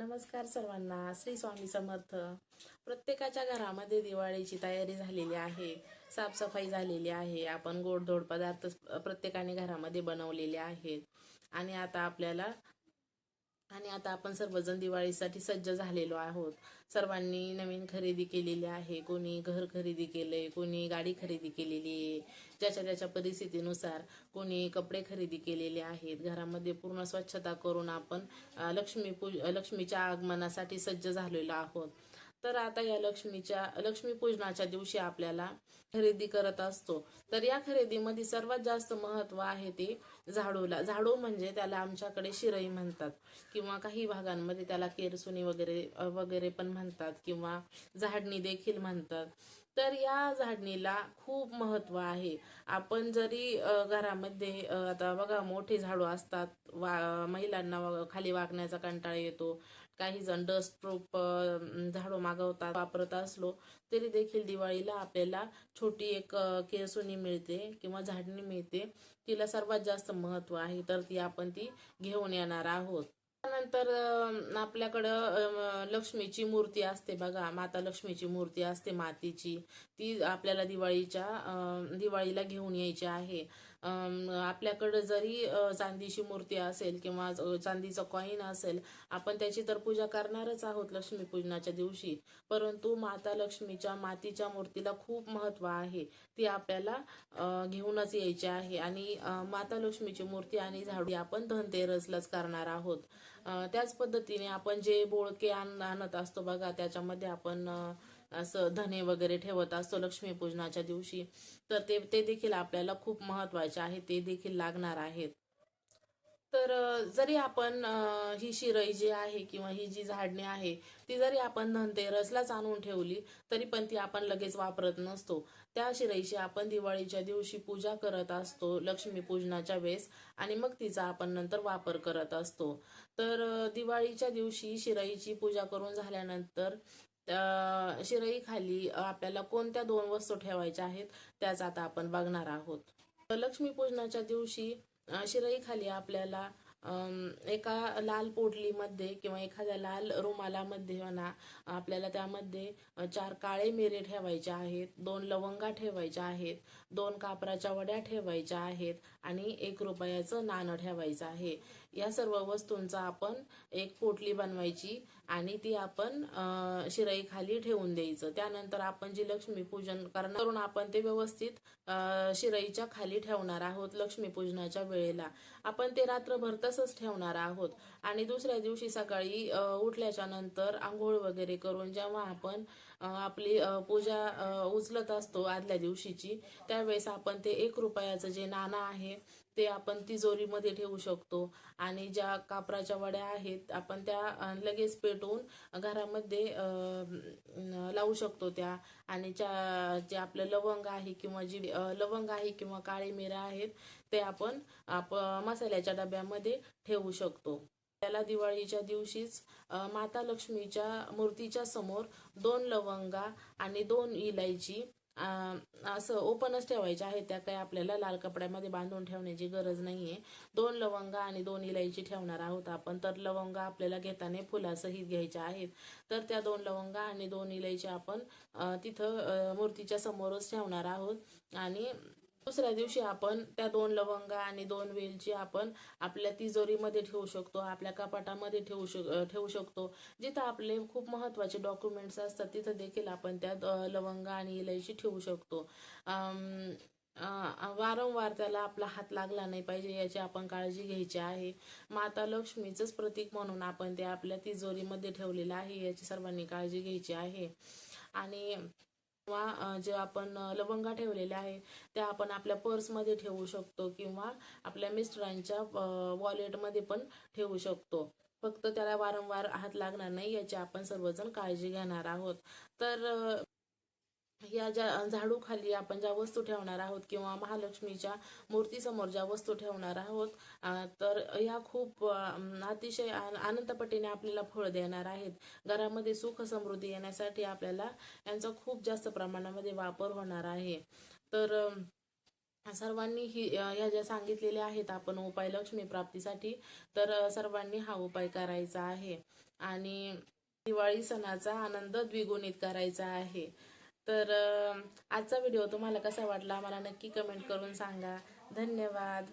नमस्कार सर्वांना. श्री स्वामी समर्थ. प्रत्येकाच्या घरामध्ये दिवाळीची तयारी झालेली आहे. साफसफाई झालेली आहे. आपण गोडधोड पदार्थ प्रत्येकाने घरामध्ये बनवलेले आहेत. आणि आता आपल्याला आणि आता आपण सर्वजण दिवाळीसाठी सज्ज झालेलो आहोत. सर्वांनी नवीन खरेदी केलेली आहे. कोणी घर खरेदी केलंय कोणी गाडी खरेदी केलेली आहे. ज्याच्या त्याच्या परिस्थितीनुसार कोणी कपडे खरेदी केलेले आहेत. घरामध्ये पूर्ण स्वच्छता करून आपण लक्ष्मी पूज लक्ष्मीच्या आगमनासाठी सज्ज झालेलो आहोत. तर आता या लक्ष्मीच्या लक्ष्मी पूजनाच्या दिवशी आपल्याला खरेदी करत असतो. तर या खरेदीमध्ये सर्वात जास्त महत्त्व आहे ते झाडूला. झाडू म्हणजे त्याला आमच्याकडे शिरई म्हणतात किंवा काही भागांमध्ये त्याला केरसुनी वगैरे वगैरे पण म्हणतात किंवा झाडणी देखील म्हणतात. तर या झाडणीला खूप महत्त्व आहे. आपण जरी घरामध्ये आता बघा मोठे झाडू असतात वा महिलांना खाली वागण्याचा कंटाळा येतो. काही जण डस्ट प्रूफ झाडू मागवतात वापरत असलो तरी देखील दिवाळीला आपल्याला छोटी एक अ, मिळते किंवा झाडणी मिळते. तिला सर्वात जास्त महत्त्व आहे तर ती आपण ती घेऊन येणार आहोत. त्यानंतर आपल्याकडं लक्ष्मीची मूर्ती असते बघा माता लक्ष्मीची मूर्ती असते मातीची. ती आपल्याला दिवाळीच्या दिवाळीला घेऊन यायची आहे. आपल्याकडं जरी चांदीची मूर्ती असेल किंवा चांदीचं कॉईन असेल आपण त्याची तर पूजा करणारच आहोत लक्ष्मीपूजनाच्या दिवशी. परंतु माता लक्ष्मीच्या मातीच्या मूर्तीला खूप महत्त्व आहे. ती आपल्याला घेऊनच यायची आहे. आणि माता लक्ष्मीची मूर्ती आणि झाडू आपण धनतेरसलाच करणार आहोत. त्याच पद्धतीने आपण जे बोळके आण- आणत असतो बघा त्याच्यामध्ये आपण असं धने वगैरे ठेवत असतो लक्ष्मीपूजनाच्या दिवशी तर ते ते देखील आपल्याला खूप महत्त्वाचे आहे ते देखील लागणार आहेत. तर जरी आपण ही शिरई जी आहे किंवा ही जी झाडणी आहे ती जरी आपण धनतेरसलाच आणून ठेवली तरी पण ती आपण लगेच वापरत नसतो. त्या शिरईची आपण दिवाळीच्या दिवशी पूजा करत असतो लक्ष्मी पूजनाच्या वेळेस आणि मग तिचा आपण नंतर वापर करत असतो. तर दिवाळीच्या दिवशी शिरईची पूजा करून झाल्यानंतर शिरईखाली शिरई खाली आपल्याला कोणत्या दोन वस्तू ठेवायच्या आहेत त्याच आता आपण बघणार आहोत. लक्ष्मीपूजनाच्या दिवशी शिरईखाली आपल्याला एका लाल पोटलीमध्ये किंवा एखाद्या लाल रुमालामध्ये म्हणा आपल्याला त्यामध्ये चार काळे मिरे ठेवायचे आहेत दोन लवंगा ठेवायच्या आहेत दोन कापराच्या वड्या ठेवायच्या आहेत आणि एक रुपयाचं नाणं ठेवायचं आहे. या सर्व वस्तूंचा आपण एक पोटली बनवायची आणि ती आपण शिराईखाली ठेवून द्यायचं. त्यानंतर आपण जी लक्ष्मी पूजन करणार करून आपण ते व्यवस्थित शिराईच्या खाली ठेवणार आहोत लक्ष्मी पूजनाच्या वेळेला. आपण ते रात्रभर तसंच ठेवणार आहोत. आणि दुसऱ्या दिवशी सकाळी उठल्याच्या नंतर आंघोळ वगैरे करून जेव्हा आपण आपली पूजा उचलत असतो आदल्या दिवशीची. त्यावेळेस आपण ते एक रुपयाचं जे नाणं आहे ते आपण तिजोरीमध्ये ठेवू शकतो. आणि ज्या कापराच्या वड्या आहेत आपण त्या लगेच पेटवून घरामध्ये लावू शकतो त्या. आणि ज्या जे आपलं लवंग आहे किंवा जी लवंग आहे किंवा काळी मिरा आहेत ते आपण आप मसाल्याच्या डब्यामध्ये ठेवू शकतो. त्याला दिवाळीच्या दिवशीच माता लक्ष्मीच्या मूर्तीच्या समोर दोन लवंगा आणि दोन इलायची असं ओपनच ठेवायच्या आहेत. त्या काही आपल्याला लाल कपड्यामध्ये बांधून ठेवण्याची गरज नाहीये. दोन लवंगा आणि दोन इलायची ठेवणार आहोत आपण. तर लवंगा आपल्याला घेताना फुलासहित घ्यायच्या आहेत. तर त्या दोन लवंगा आणि दोन इलायची आपण तिथं मूर्तीच्या समोरच ठेवणार आहोत. आणि दुसऱ्या दिवशी आपण त्या दोन लवंगा आणि दोन वेलची आपण आपल्या तिजोरीमध्ये ठेवू शकतो आपल्या कपाटामध्ये ठेवू शक ठेवू शकतो. जिथं आपले खूप महत्त्वाचे डॉक्युमेंट्स असतात तिथं देखील आपण त्या लवंगा आणि इलायची ठेवू शकतो. वारंवार त्याला आपला हात लागला नाही पाहिजे याची आपण काळजी घ्यायची आहे. माता लक्ष्मीचंच प्रतीक म्हणून आपण ते आपल्या तिजोरीमध्ये ठेवलेलं आहे याची सर्वांनी काळजी घ्यायची आहे. आणि किंवा जे आपण लवंगा ठेवलेल्या आहे त्या आपण आपल्या पर्समध्ये ठेवू शकतो किंवा आपल्या मिस्टरांच्या वॉलेटमध्ये पण ठेवू शकतो. फक्त त्याला वारंवार हात लागणार नाही याची आपण सर्वजण काळजी घेणार आहोत. तर या ज्या झाडूखाली आपण ज्या वस्तू ठेवणार आहोत किंवा महालक्ष्मीच्या मूर्तीसमोर ज्या वस्तू ठेवणार आहोत तर ह्या खूप अतिशय आनंदपटीने आपल्याला फळ देणार आहेत. घरामध्ये सुख समृद्धी येण्यासाठी आपल्याला यांचा खूप जास्त प्रमाणामध्ये वापर होणार आहे. तर सर्वांनी ही ह्या ज्या सांगितलेल्या आहेत आपण उपाय लक्ष्मी प्राप्तीसाठी तर सर्वांनी हा उपाय करायचा आहे. आणि दिवाळी सणाचा आनंद द्विगुणित करायचा आहे. तर आजचा व्हिडिओ तुम्हाला कसा वाटला? मला नक्की कमेंट करून सांगा. धन्यवाद.